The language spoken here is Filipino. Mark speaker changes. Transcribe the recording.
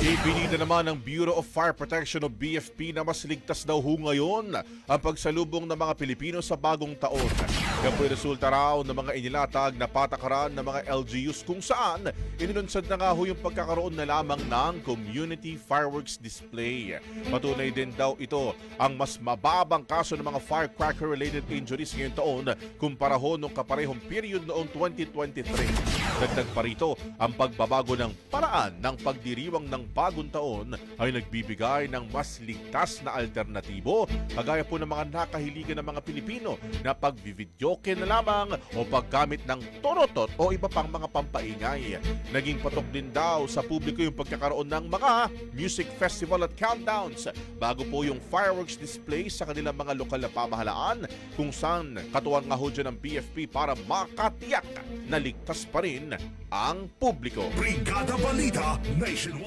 Speaker 1: Ibinida naman ng Bureau of Fire Protection o BFP na mas ligtas daw ho ngayon ang pagsalubong ng mga Pilipino sa bagong taon. Yan po'y resulta raw ng mga inilatag na patakaran ng mga LGUs kung saan inilunsad na nga ho yung pagkakaroon na lamang ng community fireworks display. Patunay din daw ito ang mas mababang kaso ng mga firecracker-related injuries ngayong taon kumpara ho nung kaparehong period noong 2023. Dagdag pa rito, ang pagbabago ng paraan ng pagdiriwang ng bagong taon ay nagbibigay ng mas ligtas na alternatibo kagaya po ng mga nakahiligan ng mga Pilipino na pagbividyoke na lamang o paggamit ng torotot o iba pang mga pampaingay. Naging patok din daw sa publiko yung pagkakaroon ng mga music festival at countdowns bago po yung fireworks display sa kanilang mga lokal na pamahalaan kung saan katuwang nga ho dyan ng BFP para makatiyak na ligtas pa rin ang publiko.
Speaker 2: Brigada Balita Nationwide.